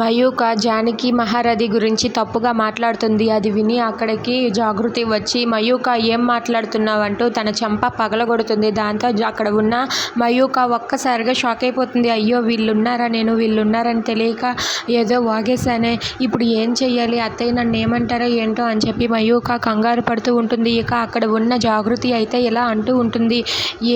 మయూక జానకి మహారథి గురించి తప్పుగా మాట్లాడుతుంది. అది విని అక్కడికి జాగృతి వచ్చి మయూక ఏం మాట్లాడుతున్నావంటూ తన చెంప పగలగొడుతుంది. దాంతో అక్కడ ఉన్న మయూక ఒక్కసారిగా షాక్ అయిపోతుంది అయ్యో వీళ్ళున్నారా నేను వీళ్ళున్నారని తెలియక ఏదో వాగేశానే ఇప్పుడు ఏం చెయ్యాలి అత్తయ్య నన్ను ఏమంటారో ఏంటో అని చెప్పి మయూక కంగారు పడుతూ ఉంటుంది. ఇక అక్కడ ఉన్న జాగృతి అయితే ఇలా అంటూ ఉంటుంది.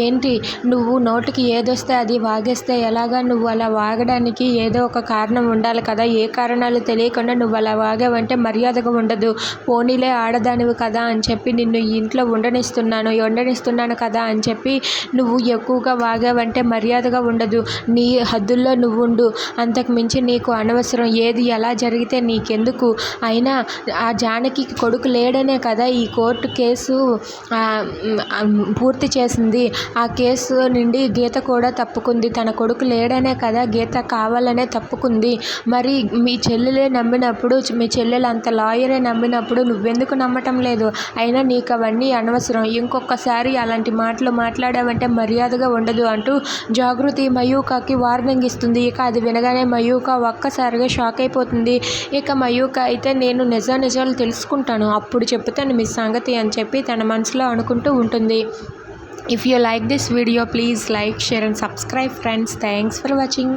ఏంటి నువ్వు నోటికి ఏదొస్తే అది వాగేస్తే ఎలాగా నువ్వు అలా వాగడానికి ఏదో ఒక కారణం ఉండాలి కదా ఏ కారణాలు తెలియకుండా నువ్వు అలా వాగావంటే మర్యాదగా ఉండదు. పోనీలే ఆడదానివి కదా అని చెప్పి నిన్ను ఈ ఇంట్లో ఉండనిస్తున్నాను ఉండనిస్తున్నాను కదా అని చెప్పి నువ్వు ఎక్కువగా వాగావంటే మర్యాదగా ఉండదు. నీ హద్దుల్లో నువ్వుండు. అంతకు మించి నీకు అనవసరం ఏది ఎలా జరిగితే నీకెందుకు? అయినా ఆ జానకి కొడుకు లేడనే కదా ఈ కోర్టు కేసు పూర్తి చేసింది. ఆ కేసు నుండి గీత కూడా తప్పుకుంది. తన కొడుకు లేడనే కదా గీత కావాలనే తప్పుకుంది. మరి మీ చెల్లెలే నమ్మినప్పుడు మీ చెల్లెలు అంత లాయరే నమ్మినప్పుడు నువ్వెందుకు నమ్మటం లేదు? అయినా నీకు అవన్నీ అనవసరం. ఇంకొకసారి అలాంటి మాటలు మాట్లాడావంటే మర్యాదగా ఉండదు అంటూ జాగృతి మయూకకి వార్నింగ్ ఇస్తుంది. ఇక అది వినగానే మయూక ఒక్కసారిగా షాక్ అయిపోతుంది ఇక మయూక అయితే నేను నిజానిజాలు తెలుసుకుంటాను. అప్పుడు చెప్తాను మీ సంగతి అని చెప్పి తన మనసులో అనుకుంటూ ఉంటుంది. If you like this video please like share and subscribe friends thanks for watching